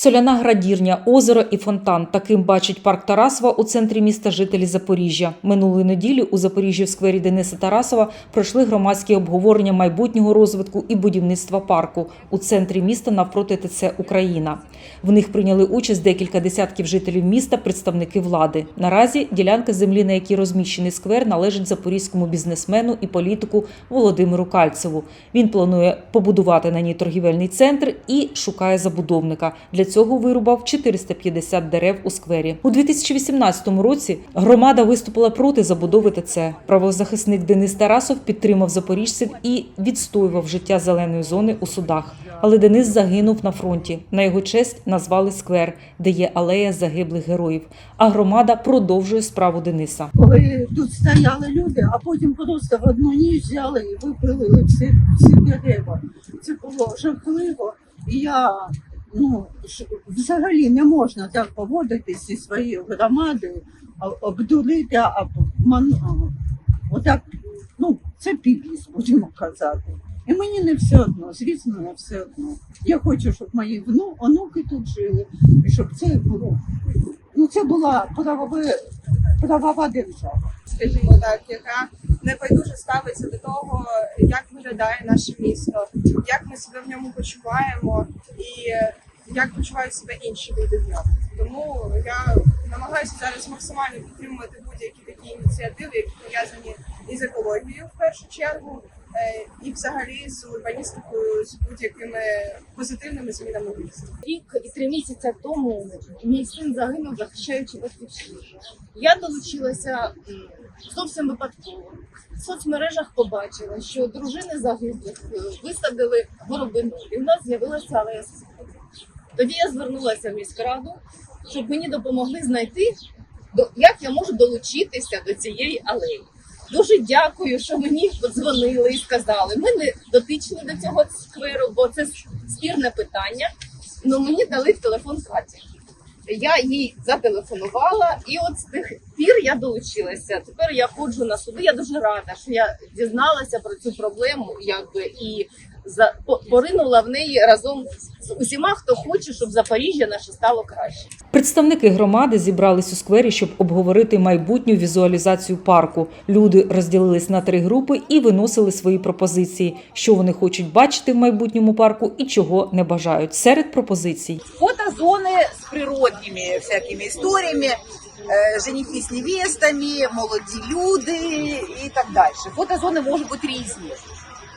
Соляна градірня, озеро і фонтан. Таким бачить парк Тарасова у центрі міста жителі Запоріжжя. Минулої неділі у Запоріжжі в сквері Дениса Тарасова пройшли громадські обговорення майбутнього розвитку і будівництва парку у центрі міста навпроти ТЦ Україна. В них прийняли участь декілька десятків жителів міста, представники влади. Наразі ділянка землі, на якій розміщений сквер, належить запорізькому бізнесмену і політику Володимиру Кальцеву. Він планує побудувати на ній торгівельний центр і шукає забудовника. Для цього вирубав 450 дерев у сквері. У 2018 році громада виступила проти забудови ТЦ. Правозахисник Денис Тарасов підтримав запоріжців і відстоював життя зеленої зони у судах. Але Денис загинув на фронті. На його честь назвали сквер, де є алея загиблих героїв. А громада продовжує справу Дениса. коли тут стояли люди, а потім просто в одну ніч взяли і випилили всі, всі дерева. Це було жахливо. І я ну взагалі не можна так поводитися зі своєю громадою, обдурити, обман... Отак, ну, це підлість, будемо казати. І мені не все одно, звісно, не все одно. Я хочу, щоб мої вну, онуки тут жили, і щоб це було. Ну, це була правове, правова держава. скажімо так, яка небайдуже ставиться до того, як виглядає наше місто, як ми себе в ньому почуваємо і як почувають себе інші люди в ньому. Тому я намагаюся зараз максимально підтримувати будь-які такі ініціативи, які пов'язані із екологією в першу чергу, е, і взагалі з урбаністикою, з будь-якими позитивними змінами в місті. рік і три місяці тому мій син загинув, захищаючи батьківщину. Я долучилася зовсім випадково. В соцмережах побачила, що дружини загиблих е, висадили горобину, і в нас з'явилася алея. Тоді я звернулася в міськраду, щоб мені допомогли знайти, як я можу долучитися до цієї алеї. Дуже дякую, що мені подзвонили і сказали. Ми не дотичні до цього скверу, бо це спірне питання. Ну мені дали в телефон Каті. Я їй зателефонувала, і от з тих пір я долучилася. Тепер я ходжу на суди. Я дуже рада, що я дізналася про цю проблему, якби і за по- поринула в неї разом з усіма, хто хоче, щоб Запоріжжя наше стало краще. Представники громади зібрались у сквері, щоб обговорити майбутню візуалізацію парку. Люди розділились на три групи і виносили свої пропозиції, що вони хочуть бачити в майбутньому парку і чого не бажають. Серед пропозицій фотозоны с природными всякими историями, э, женихи с невестами, молоді люди і так далі. Фотозони можуть бути різні.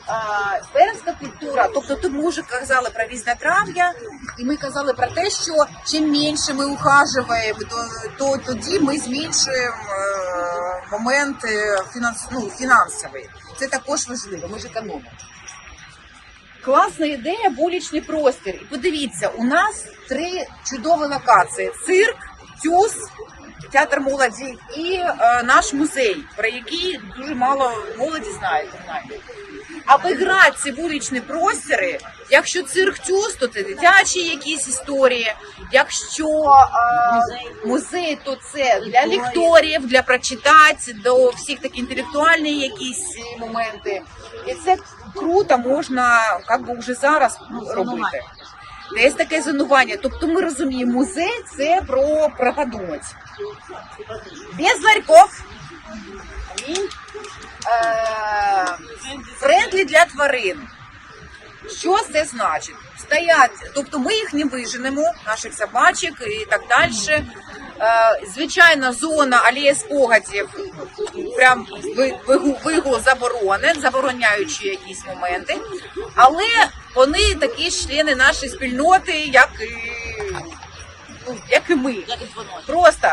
А, Фермська культура, тобто тут ми вже казали про різнотрав'я, і ми казали про те, що чим менше ми ухажуємо, то, то тоді ми зменшуємо е, момент е, фінанс, ну, фінансовий. Це також важливо, ми ж економимо. Класна ідея вуличний простір. І подивіться, у нас три чудові локації: цирк, тюз, театр молоді і е, наш музей, про який дуже мало молоді знає. знаєте. Обіграти ці вуличні простори, якщо цирк тюз, то це дитячі якісь історії. Якщо е, музей, то це для лекторів, для прочитати, до всіх такі інтелектуальні якісь моменти. І це круто можна як би вже зараз робити. Є таке зонування. Тобто ми розуміємо, музей це про, про подумати. Без ларьков. Е, френдлі для тварин. Що це значить? Стоять, тобто ми їх не виженемо, наших собачок і так далі. Е, звичайна зона алеї спогадів, прям ви- вигу- вигул заборонен, забороняючи якісь моменти. Але вони такі ж члени нашої спільноти, як і, ну, як і ми. Просто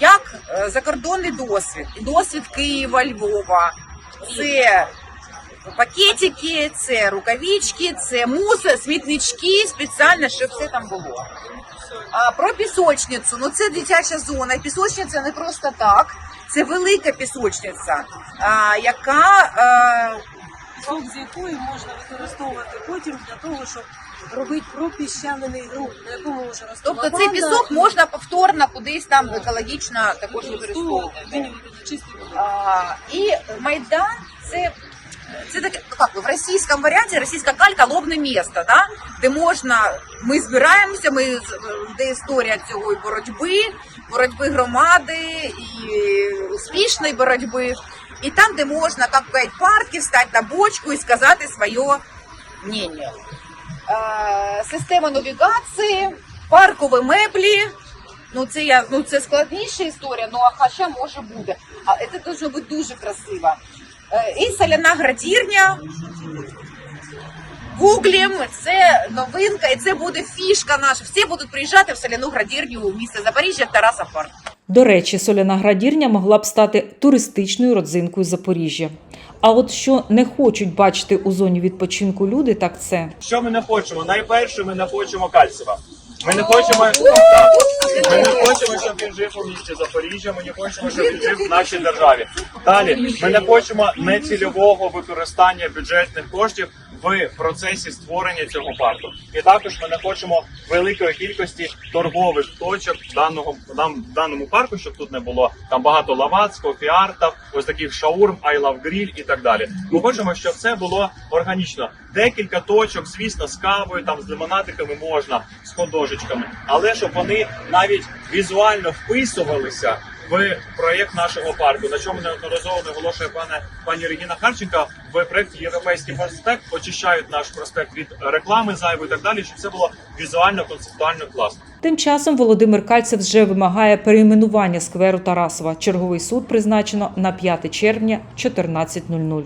як е, закордонний досвід, досвід Києва, Львова. Це пакетики, це рукавички, це мусор, смітнички, спеціально, щоб все там було. А про пісочницю, ну це дитяча зона. Пісочниця не просто так. Це велика пісочниця, а, яка е, з якої можна використовувати потім для того, щоб робити пропіщаний ґрунт, на якому вже росте тобто цей лаванда, пісок і можна повторно кудись там екологічно також використовувати, використовувати. чистий. А, і майдан це це ну як, в російському варіанті російська калька лобне місто, да? де можна, ми збираємося, ми де історія цього і боротьби, боротьби громади і успішної боротьби. І там, де можна, як п'ять парків, стати на бочку і сказати своє мнение. Е, система навігації, паркові меблі. Ну це я ну це складніша історія, ну а хоча може бути. А це дуже бути дуже красиво. Е, і соляна градірня. Гуглім, це новинка, і це буде фішка наша. Всі будуть приїжджати в соляну градірню у місто Запоріжжя в Тараса Парк. До речі, соляна градірня могла б стати туристичною родзинкою Запоріжжя. А от що не хочуть бачити у зоні відпочинку люди, так це Що ми не хочемо? Найперше, ми не хочемо Кальцева. Ми не хочемо, ми не хочемо, щоб він жив у місті Запоріжжя. Ми не хочемо, щоб він жив в нашій державі. Далі ми не хочемо нецільового використання бюджетних коштів в процесі створення цього парку. І також ми не хочемо великої кількості торгових точок в даного в даному парку, щоб тут не було там багато лавац, кофіартів, ось таких шаурм, I love grill і так далі. Ми хочемо, щоб це було органічно. Декілька точок, звісно, з кавою, там з лимонадиками можна, з ходожечками, але щоб вони навіть візуально вписувалися в проєкт нашого парку, на чому неодноразово наголошує пане пані Регіна Харченка в проєкті Європейський проспект очищають наш проспект від реклами зайвої і так далі, щоб це було візуально концептуально класно. Тим часом Володимир Кальцев вже вимагає перейменування скверу Тарасова. Черговий суд призначено на 5 червня 14.00.